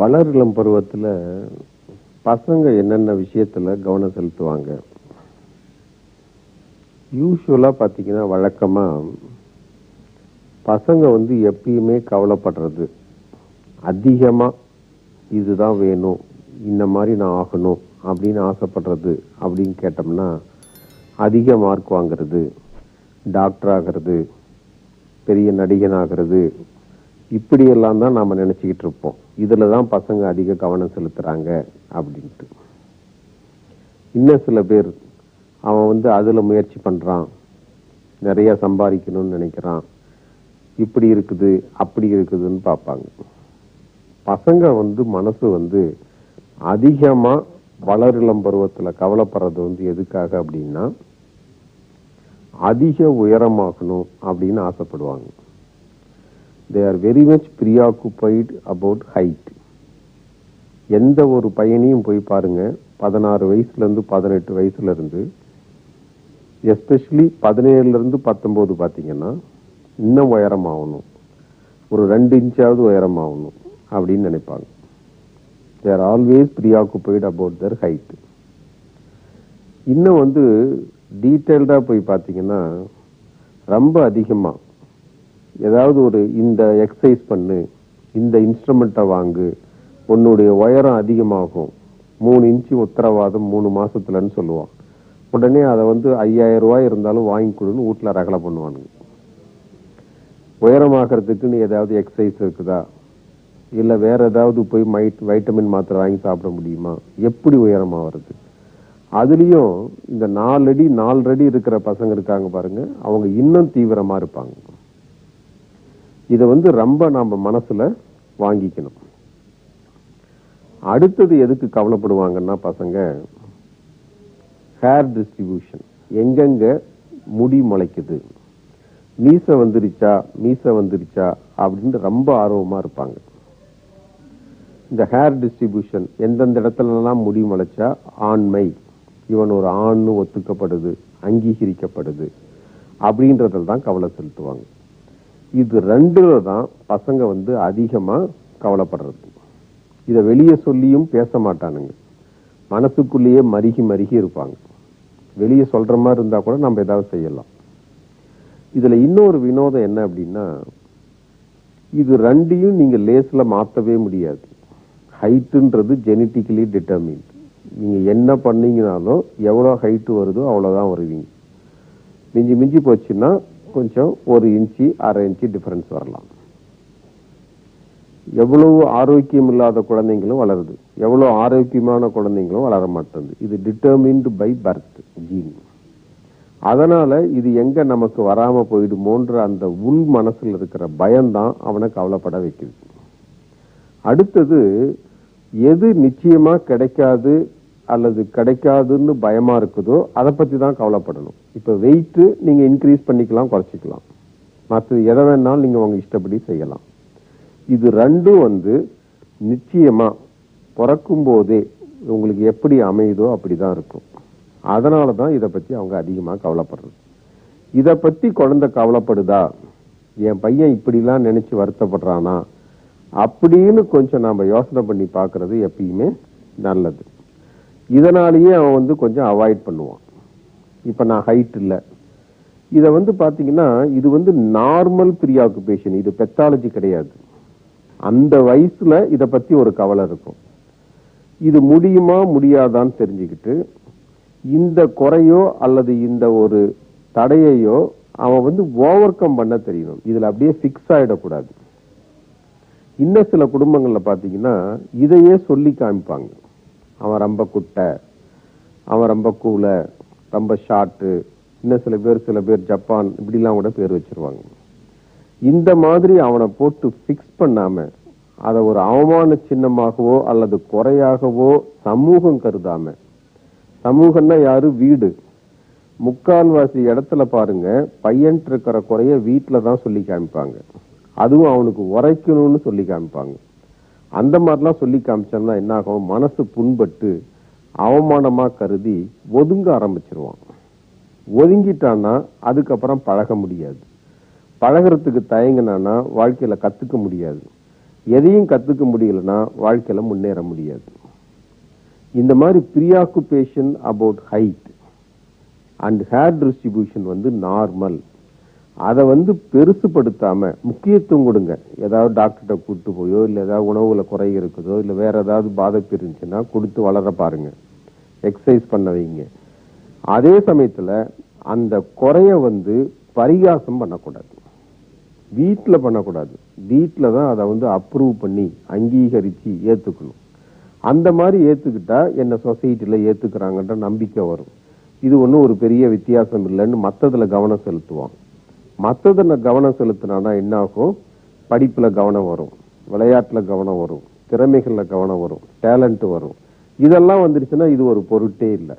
பலர்களம் பருவத்தில் பசங்க என்னென்ன விஷயத்தில் கவனம் செலுத்துவாங்க? யூஸ்வலாக பார்த்தீங்கன்னா வழக்கமாக பசங்க வந்து எப்பயுமே கவலைப்படுறது. அதிகமாக இதுதான் வேணும் இந்த மாதிரி நான் ஆகணும் அப்படின்னு ஆசைப்படுறது அப்படின்னு கேட்டோம்னா அதிக மார்க் வாங்குறது டாக்டர் ஆகிறது பெரிய நடிகன் ஆகிறது இப்படியெல்லாம் தான் நாம் நினச்சிக்கிட்டு இருப்போம். இதில் தான் பசங்க அதிக கவனம் செலுத்துகிறாங்க அப்படின்ட்டு. இன்னும் சில பேர் அவன் வந்து அதில் முயற்சி பண்ணுறான் நிறைய சம்பாதிக்கணும்னு நினைக்கிறான். இப்படி இருக்குது அப்படி இருக்குதுன்னு பார்ப்பாங்க. பசங்க வந்து மனசு வந்து அதிகமாக வளரிளம் பருவத்தில் கவலைப்படுறது வந்து எதுக்காக அப்படின்னா அதிக உயரமாகணும் அப்படின்னு ஆசைப்படுவாங்க. They are very much preoccupied about height எந்த ஒரு பையனையும் போய் பாருங்கள் பதினாறு வயசுலேருந்து பதினெட்டு வயசுலேருந்து எஸ்பெஷலி பதினேழுலேருந்து பத்தொம்போது பார்த்திங்கன்னா இன்னும் உயரமாகணும். ஒரு ரெண்டு இன்ச்சாவது உயரம் ஆகணும் அப்படின்னு நினைப்பாங்க. They are always preoccupied about their height இன்னும் வந்து டீட்டெயில்டாக போய் பார்த்தீங்கன்னா ரொம்ப அதிகமாக ஏதாவது ஒரு இந்த எக்ஸசைஸ் பண்ணு இந்த இன்ஸ்ட்ருமெண்ட்டை வாங்கு உன்னுடைய உயரம் அதிகமாகும். மூணு இன்ச்சு உத்தரவாதம் மூணு மாசத்துலன்னு சொல்லுவான். உடனே அதை வந்து ஐயாயிரம் ரூபாய் இருந்தாலும் வாங்கி கொடுன்னு வீட்டில் ரகலை பண்ணுவானுங்க. உயரமாகறதுக்குன்னு ஏதாவது எக்ஸசைஸ் இருக்குதா? இல்லை வேற ஏதாவது போய் மைட் வைட்டமின் மாத்திரை வாங்கி சாப்பிட முடியுமா? எப்படி உயரமா வருது அதுலயும் இந்த நாலடி நாலடி இருக்கிற பசங்க இருக்காங்க பாருங்க அவங்க இன்னும் தீவிரமா இருப்பாங்க. இதை வந்து ரொம்ப நாம் மனசில் வாங்கிக்கணும். அடுத்தது எதுக்கு கவலைப்படுவாங்கன்னா பசங்க ஹேர் டிஸ்ட்ரிபியூஷன் எங்கெங்கே முடி முளைக்குது. மீசை வந்துருச்சா மீசை வந்துருச்சா அப்படின்னு ரொம்ப ஆர்வமாக இருப்பாங்க. இந்த ஹேர் டிஸ்ட்ரிபியூஷன் எந்தெந்த இடத்துலலாம் முடி முளைச்சா ஆண்மை. இவன் ஒரு ஆண்னு ஒத்துக்கப்படுது அங்கீகரிக்கப்படுது அப்படின்றதில் தான் கவலை செலுத்துவாங்க. இது ரெண்டுல தான் பசங்க வந்து அதிகமாக கவலைப்படுறது. இதை வெளியே சொல்லியும் பேச மாட்டானுங்க. மனசுக்குள்ளேயே மருகி மருகி இருப்பாங்க. வெளியே சொல்கிற மாதிரி இருந்தால் கூட நம்ம ஏதாவது செய்யலாம். இதில் இன்னொரு வினோதம் என்ன அப்படின்னா இது ரெண்டையும் நீங்கள் லேஸில் மாற்றவே முடியாது. ஹைட்டுன்றது ஜெனட்டிக்கலி டிட்டர்மின் நீங்கள் என்ன பண்ணீங்கனாலும் எவ்வளோ ஹைட்டு வருதோ அவ்வளோதான் வருவீங்க. மிஞ்சி மிஞ்சி போச்சுன்னா கொஞ்சம் ஒரு இன்ச்சு அரை இன்ச்சு டிஃபரன்ஸ் வரலாம். எவ்வளவு ஆரோக்கியம் இல்லாத குழந்தைங்களும் வளருது. எவ்வளவு ஆரோக்கியமான குழந்தைங்களும் வளர மாட்டேங்குது. இது டிட்டர்மின்டு பை பர்த் ஜீன் அதனால இது எங்க நமக்கு வராம போயிடுமோன்ற அந்த உள் மனசுல இருக்கிற பயம்தான் அவனை கவலைப்பட வைக்குது. அடுத்தது எது நிச்சயமா கிடைக்காது அல்லது கிடைக்காதுன்னு பயமா இருக்குதோ அதை பத்தி தான் கவலைப்படணும். இப்ப வெயிட்டு நீங்க இன்க்ரீஸ் பண்ணிக்கலாம் குறைச்சிக்கலாம். மற்றது எதை வேணாலும் நீங்க உங்க இஷ்டப்படி செய்யலாம். இது ரெண்டும் வந்து நிச்சயமா பிறக்கும் போதே உங்களுக்கு எப்படி அமையுதோ அப்படிதான் இருக்கும். அதனால தான் இதை பத்தி அவங்க அதிகமாக கவலைப்படுறது. இதை பத்தி குழந்தை கவலைப்படுதா? என் பையன் இப்படிலாம் நினைச்சு வருத்தப்படுறானா? அப்படின்னு கொஞ்சம் நாம யோசனை பண்ணி பார்க்குறது எப்பயுமே நல்லது. இதனாலேயே அவன் வந்து கொஞ்சம் அவாய்ட் பண்ணுவான். இப்போ நான் ஹைட் இல்லை. இதை வந்து பார்த்தீங்கன்னா இது வந்து நார்மல் ப்ரீஆக்குபேஷன் இது பெத்தாலஜி கிடையாது. அந்த வயசில் இதை பற்றி ஒரு கவலை இருக்கும். இது முடியுமா முடியாதான்னு தெரிஞ்சுக்கிட்டு இந்த குறையோ அல்லது இந்த ஒரு தடையையோ அவன் வந்து ஓவர் கம் பண்ண தெரியணும். இதில் அப்படியே ஃபிக்ஸ் ஆகிடக்கூடாது இன்னும் சில குடும்பங்களில் பார்த்தீங்கன்னா இதையே சொல்லி காமிப்பாங்க. அவன் ரொம்ப குட்டை அவன் ரொம்ப கூல ரொம்ப ஷார்ட்டு இன்னும் சில பேர் சில பேர் ஜப்பான் இப்படிலாம் கூட பேர் வச்சிருவாங்க. இந்த மாதிரி அவனை போட்டு ஃபிக்ஸ் பண்ணாமல் அதை ஒரு அவமான சின்னமாகவோ அல்லது குறையாகவோ சமூகம் கருதாம சமூகம்னா யாரு? வீடு. முக்கால்வாசி இடத்துல பாருங்க பையன் இருக்கிற குறைய வீட்டில் தான் சொல்லி காமிப்பாங்க. அதுவும் அவனுக்கு உரைக்கணும்னு சொல்லி காமிப்பாங்க. அந்த மாதிரிலாம் சொல்லி காமிச்சோம்னா என்ன ஆகும் மனசு புண்பட்டு அவமானமாக கருதி ஒதுங்க ஆரம்பிச்சிருவான். ஒதுங்கிட்டான்னா அதுக்கப்புறம் பழக முடியாது. பழகுறதுக்கு தயங்கினானா வாழ்க்கையில் கற்றுக்க முடியாது. எதையும் கற்றுக்க முடியலன்னா வாழ்க்கையில் முன்னேற முடியாது. இந்த மாதிரி preoccupation about height and hair distribution வந்து நார்மல் அதை வந்து பெருசுப்படுத்தாமல் முக்கியத்துவம் கொடுங்க. ஏதாவது டாக்டர்கிட்ட கூட்டு போயோ இல்லை ஏதாவது உணவுல குறை இருக்குதோ இல்லை வேற ஏதாவது பாதிப்பு இருந்துச்சுன்னா கொடுத்து வளர பாருங்க. எக்ஸசைஸ் பண்ண வைங்க. அதே சமயத்துல அந்த குறைய வந்து பரிகாசம் பண்ணக்கூடாது. வீட்டில் பண்ணக்கூடாது. வீட்டில் தான் அதை வந்து அப்ரூவ் பண்ணி அங்கீகரிச்சு ஏத்துக்கணும். அந்த மாதிரி ஏத்துக்கிட்டா என்ன சொசைட்டியில் ஏத்துக்கிறாங்கன்ற நம்பிக்கை வரும். இது ஒன்றும் ஒரு பெரிய வித்தியாசம் இல்லைன்னு மற்றதில் கவனம் செலுத்துவான் மற்றதில் கவனம் செலுத்தினானா என்ன ஆகும் கவனம் வரும். விளையாட்டில் கவனம் வரும். திறமைகளில் கவனம் வரும். டேலண்ட்டு வரும். இதெல்லாம் வந்துருச்சுன்னா இது ஒரு பொருட்டே இல்லை.